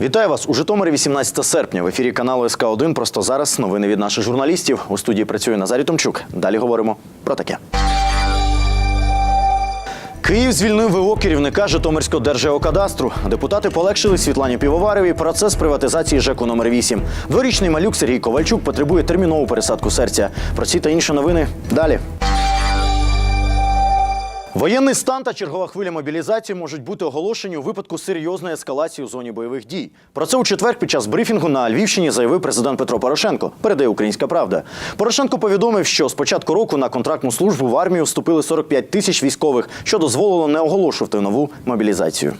Вітаю вас у Житомирі 18 серпня. В ефірі каналу СК 1 Просто зараз новини від наших журналістів. У студії працює Назарій Томчук. Далі говоримо про таке. Київ звільнив ВО керівника Житомирського держгеокадастру. Депутати полегшили Світлані Півоваровій процес приватизації ЖЕКу номер 8 Дворічний малюк Сергій Ковальчук потребує термінову пересадку серця. Про ці та інші новини далі. Воєнний стан та чергова хвиля мобілізації можуть бути оголошені у випадку серйозної ескалації у зоні бойових дій. Про це у четвер під час брифінгу на Львівщині заявив президент Петро Порошенко. Передає Українська Правда. Порошенко повідомив, що з початку року на контрактну службу в армію вступили 45 тисяч військових, що дозволило не оголошувати нову мобілізацію.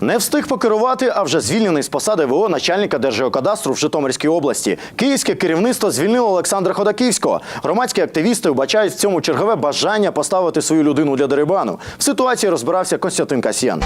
Не встиг покерувати, а вже звільнений з посади ВО начальника Держгеокадастру в Житомирській області. Київське керівництво звільнило Олександра Ходаківського. Громадські активісти вбачають в цьому чергове бажання поставити свою людину для дерибану. В ситуації розбирався Костянтин Касьян.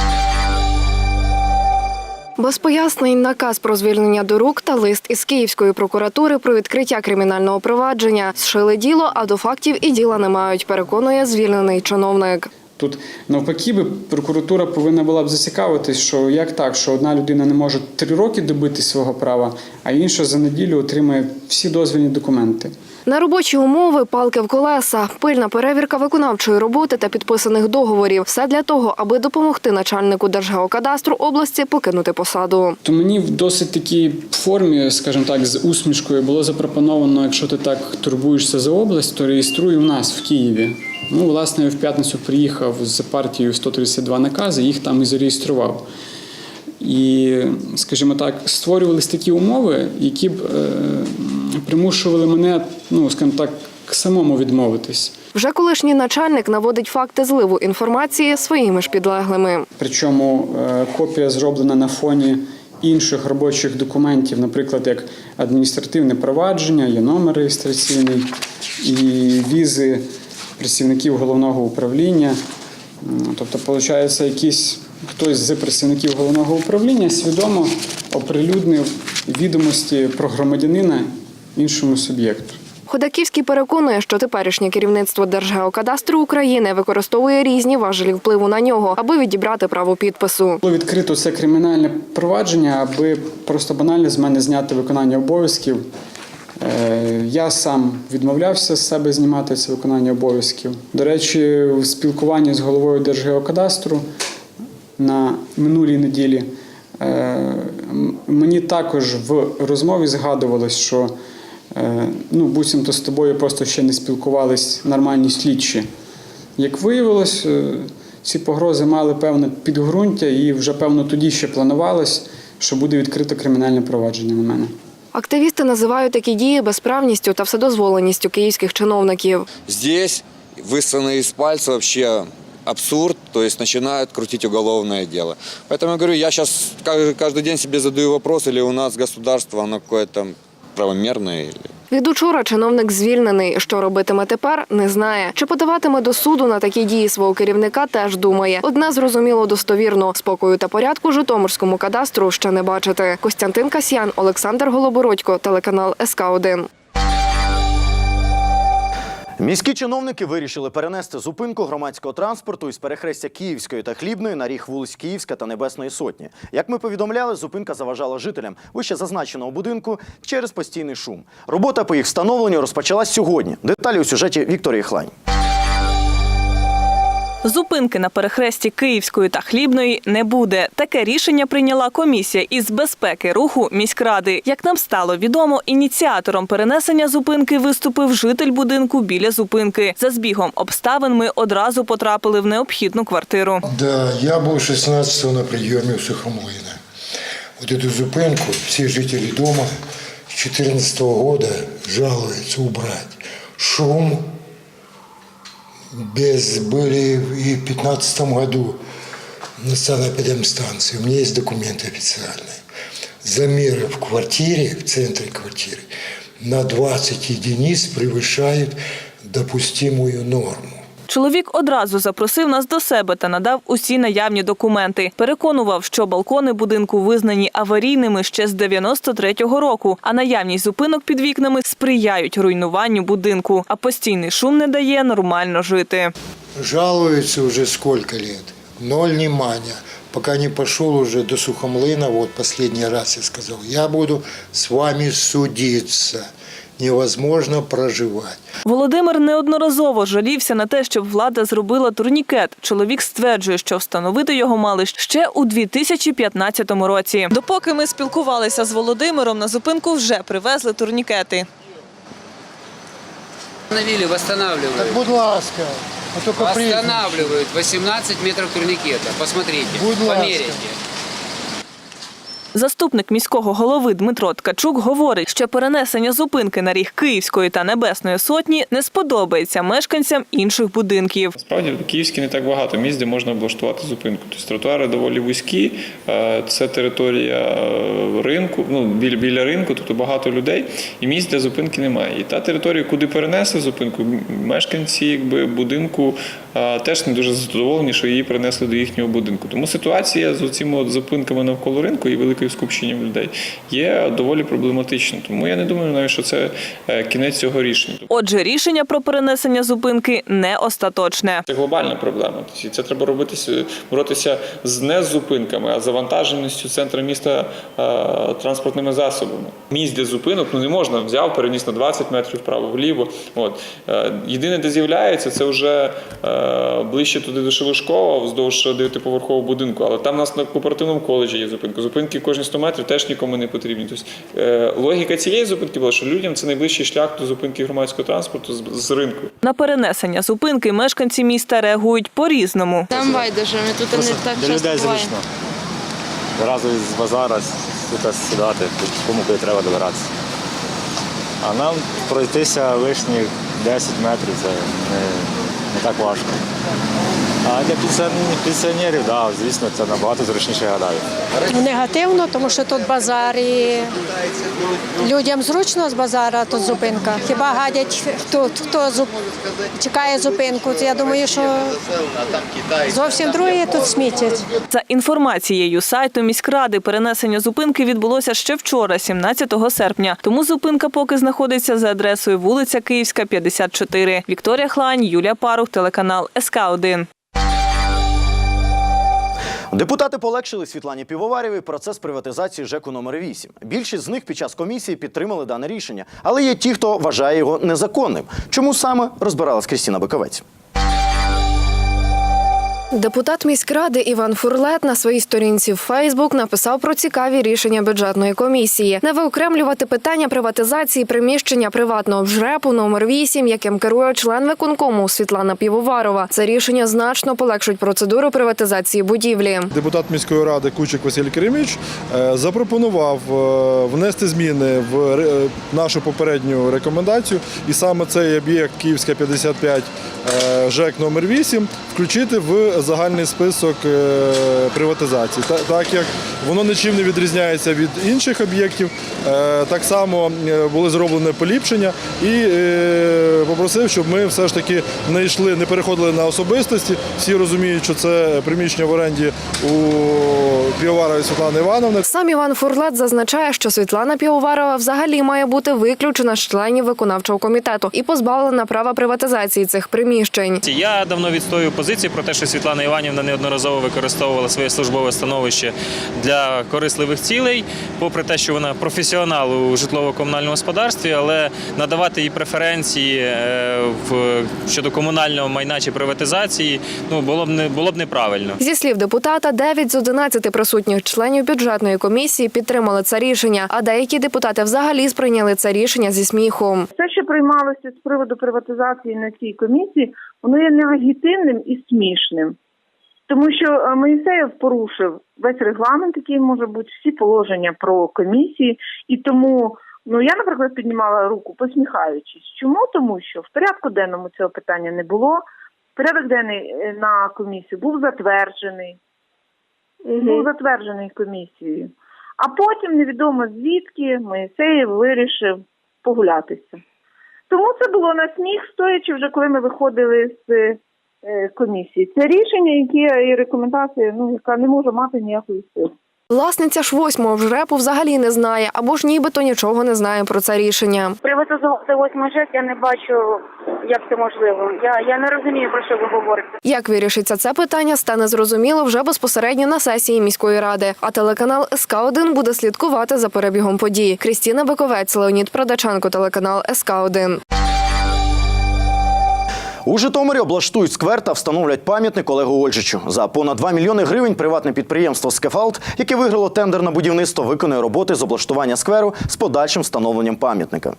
Без пояснень наказ про звільнення до рук та лист із Київської прокуратури про відкриття кримінального провадження зшили діло, а до фактів і діла не мають. Переконує звільнений чиновник. Тут навпаки би прокуратура повинна була б зацікавитись, що як так, що одна людина не може три роки добити свого права, а інша за неділю отримає всі дозвільні документи. На робочі умови палки в колеса, пильна перевірка виконавчої роботи та підписаних договорів. Все для того, аби допомогти начальнику Держгеокадастру області покинути посаду. То мені в досить такій формі, скажімо так, з усмішкою було запропоновано, якщо ти так турбуєшся за область, то реєструй у нас в Києві. Ну, власне, в п'ятницю приїхав з партією 132 накази, їх там і зареєстрував. І, скажімо так, створювалися такі умови, які б е, примушували мене, ну, скажімо так, самому відмовитись. Вже колишній начальник наводить факти зливу інформації своїми ж підлеглими. Причому е, копія зроблена на фоні інших робочих документів, наприклад, як адміністративне провадження, є номер реєстраційний і візи працівників головного управління. Тобто, виходить, якийсь хтось з працівників головного управління свідомо оприлюднив відомості про громадянина іншому суб'єкту. Ходаківський переконує, що теперішнє керівництво Держгеокадастру України використовує різні важелі впливу на нього, аби відібрати право підпису. Було відкрито це кримінальне провадження, аби просто банально з мене зняти виконання обов'язків. Е, Я сам відмовлявся з себе знімати це виконання обов'язків. До речі, в спілкуванні з головою Держгеокадастру на минулій неділі е, мені також в розмові згадувалось, що е, ну, буцімто з тобою просто ще не спілкувались нормальні слідчі. Як виявилось, ці погрози мали певне підґрунтя, і вже певно тоді ще планувалось, що буде відкрито кримінальне провадження на мене. Активісти називають такі дії безправністю та вседозволеністю київських чиновників. Здесь высосанный из пальца вообще абсурд, то есть начинают крутить уголовное дело. Поэтому я говорю, я сейчас каждый день себе задаю вопрос, или у нас государство, оно какое-то правомерное, или від учора чиновник звільнений. Що робитиме тепер, не знає. Чи подаватиме до суду на такі дії свого керівника, теж думає. Одне зрозуміло достовірно. Спокою та порядку Житомирському кадастру ще не бачити. Костянтин Касьян, Олександр Голобородько, телеканал СК 1 Міські чиновники вирішили перенести зупинку громадського транспорту із перехрестя Київської та Хлібної на ріг вулиць Київська та Небесної Сотні. Як ми повідомляли, зупинка заважала жителям вище зазначеного будинку через постійний шум. Робота по їх встановленню розпочалась сьогодні. Деталі у сюжеті Вікторії Хлань. Зупинки на перехресті Київської та Хлібної не буде. Таке рішення прийняла комісія із безпеки руху міськради. Як нам стало відомо, ініціатором перенесення зупинки виступив житель будинку біля зупинки. За збігом обставин ми одразу потрапили в необхідну квартиру. Да, я був 16-го на прийомі у Сухомлина. Вот эту зупинку всі жителі дома з 14 года жалуються убрать. Шум без были и в 15 году на санэпидемстанции. У меня есть документы официальные. Замеры в квартире, в центре квартиры, на 20 единиц превышают допустимую норму. Чоловік одразу запросив нас до себе та надав усі наявні документи. Переконував, що балкони будинку визнані аварійними ще з 93-го року, а наявність зупинок під вікнами сприяють руйнуванню будинку, а постійний шум не дає нормально жити. Жалуются уже сколько лет. Ноль внимания. пока не пошел уже до Сухомлына, вот последний раз я сказал, я буду с вами судиться. Невозможно проживать. Володимир неодноразово жалівся на те, щоб влада зробила турнікет. Чоловік стверджує, що встановити його мали ще у 2015 році. Допоки ми спілкувалися з Володимиром, на зупинку вже привезли турнікети. Остановили, восстанавливают. Будь ласка, а Восстанавливают 18 метров турникета. Посмотрите, Будь ласка. померяйте. Заступник міського голови Дмитро Ткачук говорить, що перенесення зупинки на ріг Київської та Небесної сотні не сподобається мешканцям інших будинків. Справді в Київській не так багато місць, де можна облаштувати зупинку. Тобто тротуари доволі вузькі, е, це територія е, ринку, ну біля, біля ринку, тобто багато людей, і місць для зупинки немає. І та територія, куди перенесли зупинку, мешканці якби будинку теж не дуже задоволені, що її перенесли до їхнього будинку. Тому ситуація з цими зупинками навколо ринку і великим скупченням людей є доволі проблематичною. Тому я не думаю, навіть що це е, кінець цього рішення. Отже, рішення про перенесення зупинки не остаточне. Це глобальна проблема. Це треба робити боротися з не з зупинками, а завантаженістю центру міста е, транспортними засобами. Місць для зупинок ну не можна взяв, переніс на 20 метрів вправо вліво. От Е, єдине, де з'являється, це вже е, ближче туди до Шелушкова, вздовж дев'ятиповерхового будинку. Але там у нас на кооперативному коледжі є зупинка. Зупинки кожні 100 метрів теж нікому не потрібні. Тобто е, логіка цієї зупинки була, що людям це найближчий шлях до зупинки громадського транспорту з, з ринку. На перенесення зупинки мешканці міста реагують по-різному. Там байдуже, ми тут не так Для людей часто буваємо. зручно. Зразу з базара тут сідати, тут кому куди треба добиратися. А нам пройтися лишніх 10 метрів це не, не так важко. А для пенсіонерів, пенсіонерів да, звісно, це набагато зручніше гадаю. Негативно, тому що тут базар і людям зручно з базара тут зупинка. Хіба гадять тут, хто зуп... чекає зупинку. Я думаю, що зовсім друге тут смітять. За інформацією сайту міськради, перенесення зупинки відбулося ще вчора, 17 серпня. Тому зупинка поки знаходиться за адресою вулиця Київська, 54. Вікторія Хлань, Юлія Парух, телеканал СК 1 Депутати полегшили Світлані Півоварєвій процес приватизації ЖЕКу номер 8 Більшість з них під час комісії підтримали дане рішення, але є ті, хто вважає його незаконним. Чому саме розбиралась Крістіна Биковець? Депутат міськради Іван Фурлет на своїй сторінці в Фейсбук написав про цікаві рішення бюджетної комісії не виокремлювати питання приватизації приміщення приватного жрепу номер 8 яким керує член виконкому Світлана Півоварова. Це рішення значно полегшить процедуру приватизації будівлі. Депутат міської ради Кучик Василь Кереміч е, запропонував е, внести зміни в ре- нашу попередню рекомендацію, і саме цей об'єкт Київська 55 е, ЖЕК номер 8 включити в загальний список е, приватизації. Та- Так як воно нічим не відрізняється від інших об'єктів, е, так само е, були зроблені поліпшення і попросив, щоб ми все ж таки не йшли, не переходили на особистості. Всі розуміють, що це приміщення в оренді у Півоварової Світлани Івановни. Сам Іван Фурлет зазначає, що Світлана Півоварова взагалі має бути виключена з членів виконавчого комітету і позбавлена права приватизації цих приміщень. Я давно відстоюю позицію про те, що Світлана Іванівна неодноразово використовувала своє службове становище для корисливих цілей, попри те, що вона професіонал у житлово-комунальному господарстві, але надавати їй преференції е, в щодо комунального майна чи приватизації ну було б не було б неправильно. Зі слів депутата, 9 з 11 присутніх членів бюджетної комісії підтримали це рішення, а деякі депутати взагалі сприйняли це рішення зі сміхом. Все, що приймалося з приводу приватизації на цій комісії, воно є негативним і смішним. Тому що е, Моїсеєв порушив весь регламент, який може бути, всі положення про комісії, і тому ну я, наприклад, піднімала руку, посміхаючись. Чому? Тому що в порядку денному цього питання не було. Порядок денний е, на комісію був затверджений, був затверджений комісією. А потім невідомо звідки Моїсеєв вирішив погулятися. Тому це було на сміх, стоячи вже коли ми виходили з е, комісії. Це рішення, яке і рекомендація, ну яка не може мати ніякої сили. Власниця ж восьмого жрепу взагалі не знає або ж нібито нічого не знає про це рішення. Приватизувати восьмий ЖЕК я не бачу як це можливо. Я, я не розумію, про що ви говорите. Як вирішиться це питання, стане зрозуміло вже безпосередньо на сесії міської ради. А телеканал СК 1 буде слідкувати за перебігом подій. Крістіна Биковець, Леонід Продаченко, телеканал СК 1 У Житомирі облаштують сквер та встановлять пам'ятник Олегу Ольжичу. За понад 2 мільйони гривень приватне підприємство Скефалт, яке виграло тендер на будівництво, виконує роботи з облаштування скверу з подальшим встановленням пам'ятника.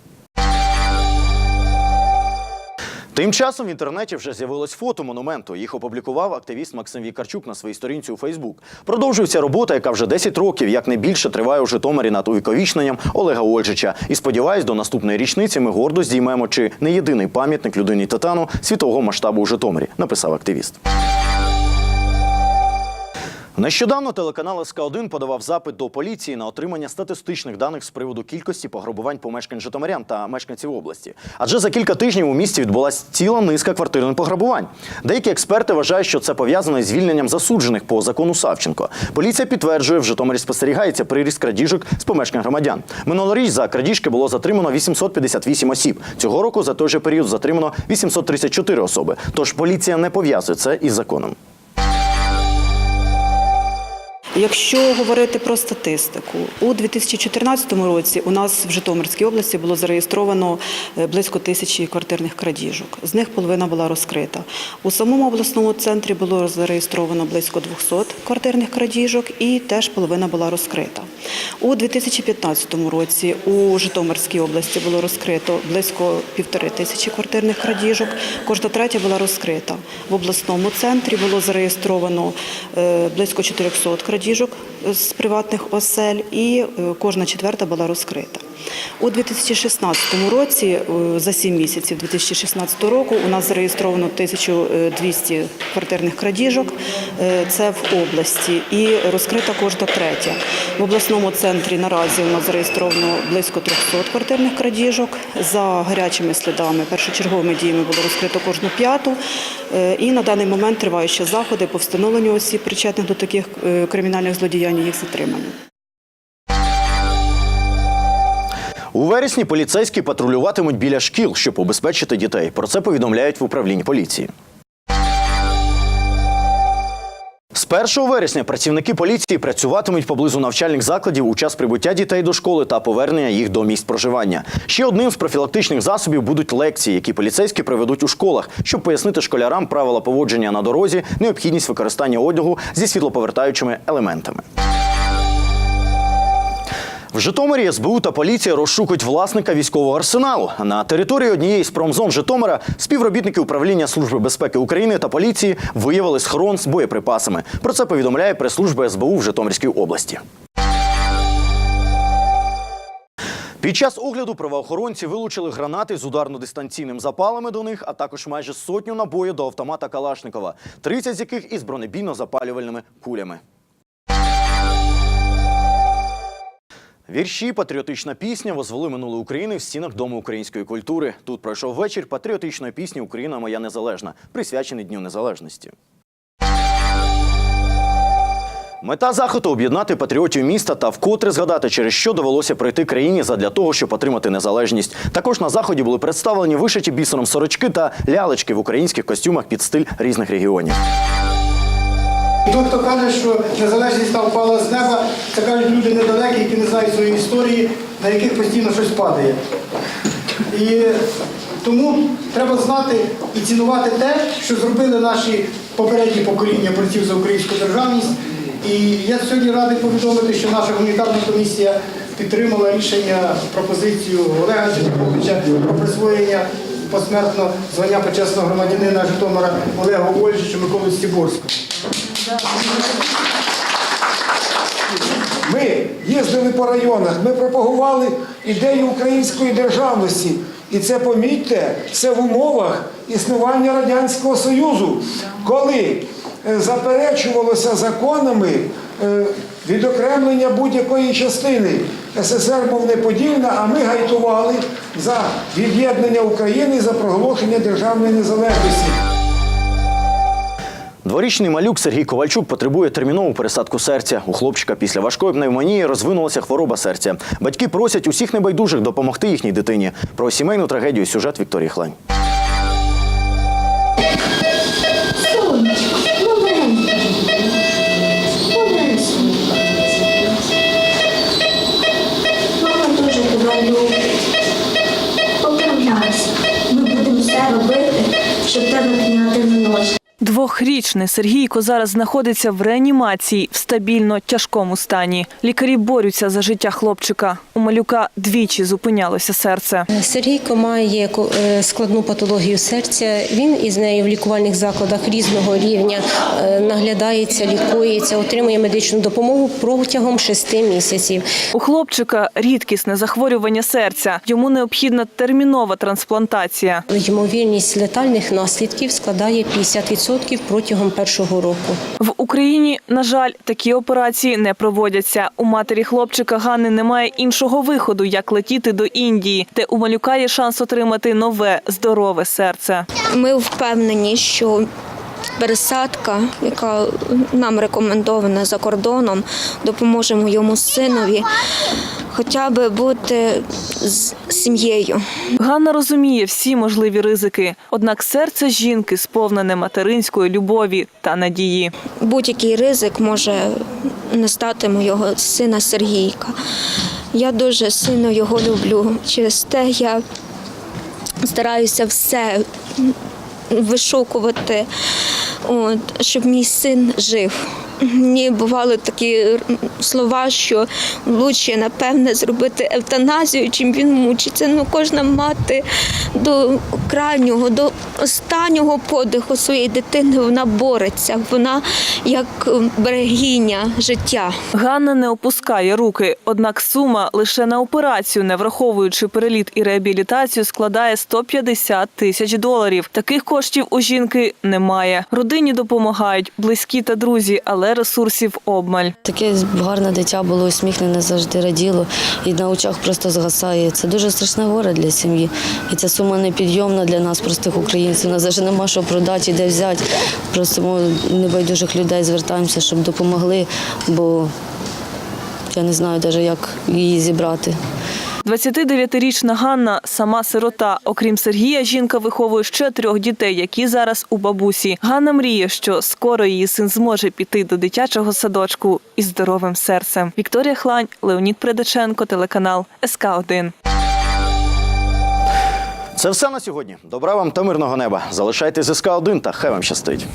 Тим часом в інтернеті вже з'явилось фото монументу. Їх опублікував активіст Максим Вікарчук на своїй сторінці у Фейсбук. Продовжується робота, яка вже 10 років, як не більше, триває у Житомирі над увіковічненням Олега Ольжича. І сподіваюсь, до наступної річниці ми гордо здіймемо чи не єдиний пам'ятник людині Титану світового масштабу у Житомирі, написав активіст. Нещодавно телеканал СК 1 подавав запит до поліції на отримання статистичних даних з приводу кількості пограбувань помешкань житомирян та мешканців області. Адже за кілька тижнів у місті відбулася ціла низка квартирних пограбувань. Деякі експерти вважають, що це пов'язано із звільненням засуджених по закону Савченко. Поліція підтверджує, в Житомирі спостерігається приріст крадіжок з помешкань громадян. Минулоріч за крадіжки було затримано 858 осіб. Цього року за той же період затримано 834 особи. Тож поліція не пов'язує це із законом. Якщо говорити про статистику, у 2014 році у нас в Житомирській області було зареєстровано е, близько тисячі квартирних крадіжок. З них половина була розкрита. У самому обласному центрі було зареєстровано близько 200 квартирних крадіжок і теж половина була розкрита. У 2015 році у Житомирській області було розкрито близько півтори тисячі квартирних крадіжок. Кожна третя була розкрита. В обласному центрі було зареєстровано е, близько 400 крадіжок з приватних осель, і е, кожна четверта була розкрита. У 2016 році, е, за 7 місяців 2016 року, у нас зареєстровано 1200 квартирних крадіжок. Е, Це в області, і розкрита кожна третя. В обласному центрі наразі у нас зареєстровано близько 300 квартирних крадіжок. За гарячими слідами, першочерговими діями було розкрито кожну п'яту. Е, І на даний момент тривають ще заходи по встановленню осіб, причетних до таких кримінальних злодіянь, їх затримання. У вересні поліцейські патрулюватимуть біля шкіл, щоб убезпечити дітей. Про це повідомляють в управлінні поліції. З 1 вересня працівники поліції працюватимуть поблизу навчальних закладів у час прибуття дітей до школи та повернення їх до місць проживання. Ще одним з профілактичних засобів будуть лекції, які поліцейські проведуть у школах, щоб пояснити школярам правила поводження на дорозі, необхідність використання одягу зі світлоповертаючими елементами. В Житомирі СБУ та поліція розшукують власника військового арсеналу. На території однієї з промзон Житомира співробітники управління Служби безпеки України та поліції виявили схорон з боєприпасами. Про це повідомляє прес-служба СБУ в Житомирській області. Під час огляду правоохоронці вилучили гранати з ударно-дистанційним запалами до них, а також майже сотню набоїв до автомата Калашникова, 30 з яких із бронебійно-запалювальними кулями. Вірші, патріотична пісня возвели минуле України в стінах Дому української культури. Тут пройшов вечір патріотичної пісні Україна моя незалежна, присвячений Дню Незалежності. Мета заходу об'єднати патріотів міста та вкотре згадати, через що довелося пройти країні задля того, щоб отримати незалежність. Також на заході були представлені вишиті бісером сорочки та лялечки в українських костюмах під стиль різних регіонів. Той, хто каже, що незалежність та впала з неба, це кажуть люди недалекі, які не знають своєї історії, на яких постійно щось падає. І тому треба знати і цінувати те, що зробили наші попередні покоління борців за українську державність. І я сьогодні радий повідомити, що наша гуманітарна комісія підтримала рішення пропозицію Олега Ченковича про присвоєння посмертно звання почесного громадянина Житомира Олегу Ольжичу Миколу Стіборську. Ми їздили по районах, ми пропагували ідею української державності. І це помітьте, це в умовах існування Радянського Союзу, коли е, заперечувалося законами е, відокремлення будь-якої частини. СССР мов неподільна, а ми гайтували за від'єднання України за проголошення державної незалежності. Дворічний малюк Сергій Ковальчук потребує термінову пересадку серця. У хлопчика після важкої пневмонії розвинулася хвороба серця. Батьки просять усіх небайдужих допомогти їхній дитині. Про сімейну трагедію сюжет Вікторії Хлань. Двохрічний Сергійко зараз знаходиться в реанімації в стабільно тяжкому стані. Лікарі борються за життя хлопчика. У малюка двічі зупинялося серце. Сергійко має е, складну патологію серця. Він із нею в лікувальних закладах різного рівня е, наглядається, лікується, отримує медичну допомогу протягом шести місяців. У хлопчика рідкісне захворювання серця. Йому необхідна термінова трансплантація. Ймовірність летальних наслідків складає 50% протягом першого року. В Україні, на жаль, такі операції не проводяться. У матері хлопчика Ганни немає іншого виходу, як летіти до Індії, де у малюка є шанс отримати нове здорове серце. Ми впевнені, що пересадка, яка нам рекомендована за кордоном, допоможе моєму синові хоча б бути з сім'єю. Ганна розуміє всі можливі ризики, однак серце жінки сповнене материнської любові та надії. Будь-який ризик може не стати моєго сина Сергійка. Я дуже сильно його люблю. Через те я стараюся все вишукувати, от, щоб мій син жив. Мені бували такі слова, що лучше, напевне, зробити евтаназію, чим він мучиться. Ну, кожна мати до крайнього, до останнього подиху своєї дитини вона бореться. Вона як берегиня життя. Ганна не опускає руки, однак сума лише на операцію, не враховуючи переліт і реабілітацію, складає 150 тисяч доларів. Таких коштів у жінки немає. Родині допомагають близькі та друзі, але ресурсів обмаль. Таке гарне дитя було усміхнене, завжди раділо і на очах просто згасає. Це дуже страшне горе для сім'ї. І ця сума непідйомна для нас, простих українців. У нас навіть нема що продати де взяти. Просто ми небайдужих людей звертаємося, щоб допомогли, бо я не знаю навіть, як її зібрати. 29-річна Ганна сама сирота. Окрім Сергія, жінка виховує ще трьох дітей, які зараз у бабусі. Ганна мріє, що скоро її син зможе піти до дитячого садочку із здоровим серцем. Вікторія Хлань, Леонід Предаченко, телеканал СК 1 Це все на сьогодні. Добра вам та мирного неба. Залишайтесь з СК 1 та хай вам щастить.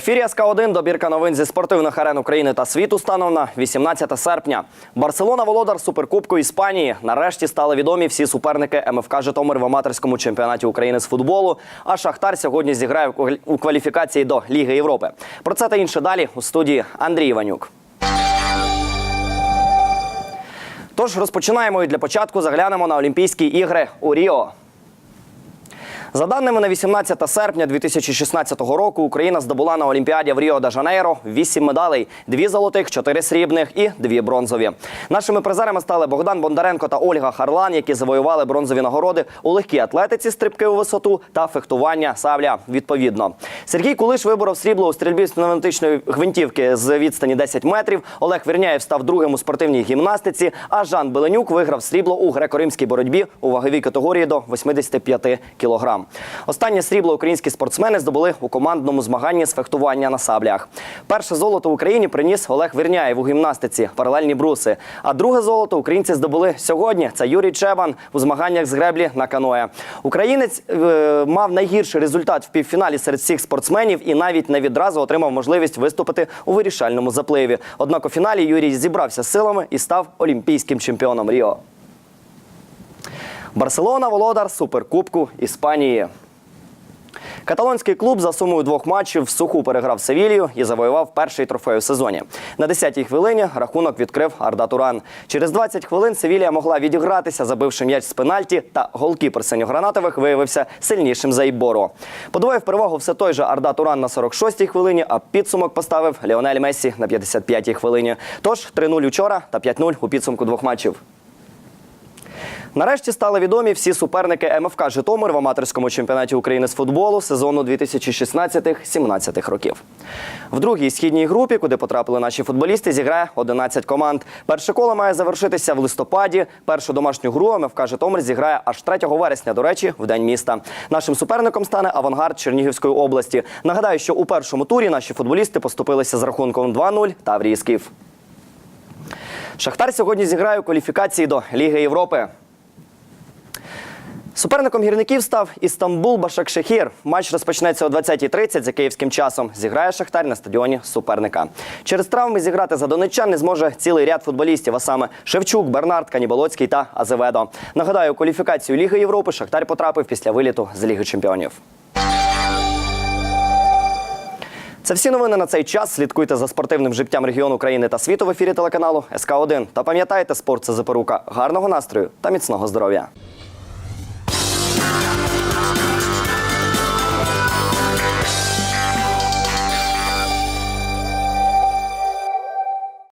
Ефірі СК 1 добірка новин зі спортивних арен України та світу станом на 18 серпня. Барселона володар суперкубку Іспанії. Нарешті стали відомі всі суперники МФК Житомир в аматорському чемпіонаті України з футболу. А Шахтар сьогодні зіграє у кваліфікації до Ліги Європи. Про це та інше далі у студії Андрій Іванюк. Тож розпочинаємо і для початку заглянемо на Олімпійські ігри у Ріо. За даними на 18 серпня 2016 року, Україна здобула на Олімпіаді в Ріо де Жанейро 8 медалей: дві золотих, чотири срібних і дві бронзові. Нашими призерами стали Богдан Бондаренко та Ольга Харлан, які завоювали бронзові нагороди у легкій атлетиці, стрибки у висоту та фехтування сабля. Відповідно, Сергій Кулиш виборов срібло у стрільбі з пневматичної гвинтівки з відстані 10 метрів. Олег Вірняєв став другим у спортивній гімнастиці. А Жан Беленюк виграв срібло у греко-римській боротьбі у ваговій категорії до 85 кілограм. Останнє срібло українські спортсмени здобули у командному змаганні з фехтування на саблях. Перше золото в Україні приніс Олег Вірняєв у гімнастиці паралельні бруси. А друге золото українці здобули сьогодні. Це Юрій Чебан у змаганнях з греблі на каное. Українець е, мав найгірший результат в півфіналі серед всіх спортсменів і навіть не відразу отримав можливість виступити у вирішальному запливі. Однак у фіналі Юрій зібрався з силами і став олімпійським чемпіоном Ріо. Барселона володар суперкубку Іспанії. Каталонський клуб за сумою двох матчів в суху переграв Севілію і завоював перший трофей у сезоні. На 10-й хвилині рахунок відкрив Арда Туран. Через 20 хвилин Севілія могла відігратися, забивши м'яч з пенальті, та голкіпер синьогранатових виявився сильнішим за Іборо. Подвоїв перевагу все той же Арда Туран на 46-й хвилині, а підсумок поставив Ліонель Мессі на 55-й хвилині. Тож 3-0 учора та 5-0 у підсумку двох матчів. Нарешті стали відомі всі суперники МФК Житомир в аматорському чемпіонаті України з футболу сезону 2016-17 років. В другій східній групі, куди потрапили наші футболісти, зіграє 11 команд. Перше коло має завершитися в листопаді. Першу домашню гру МФК Житомир зіграє аж 3 вересня, до речі, в день міста. Нашим суперником стане авангард Чернігівської області. Нагадаю, що у першому турі наші футболісти поступилися з рахунком 2-0 Таврії Скіф. Шахтар сьогодні зіграє у кваліфікації до Ліги Європи. Суперником гірників став Істамбул Башакшехір. Матч розпочнеться о 20.30 за київським часом. Зіграє Шахтар на стадіоні суперника. Через травми зіграти за донеччан не зможе цілий ряд футболістів, а саме Шевчук, Бернард, Каніболоцький та Азеведо. Нагадаю, у кваліфікацію Ліги Європи Шахтар потрапив після виліту з Ліги Чемпіонів. Це всі новини на цей час. Слідкуйте за спортивним життям регіону України та світу в ефірі телеканалу СК 1 Та пам'ятайте, спорт це запорука гарного настрою та міцного здоров'я.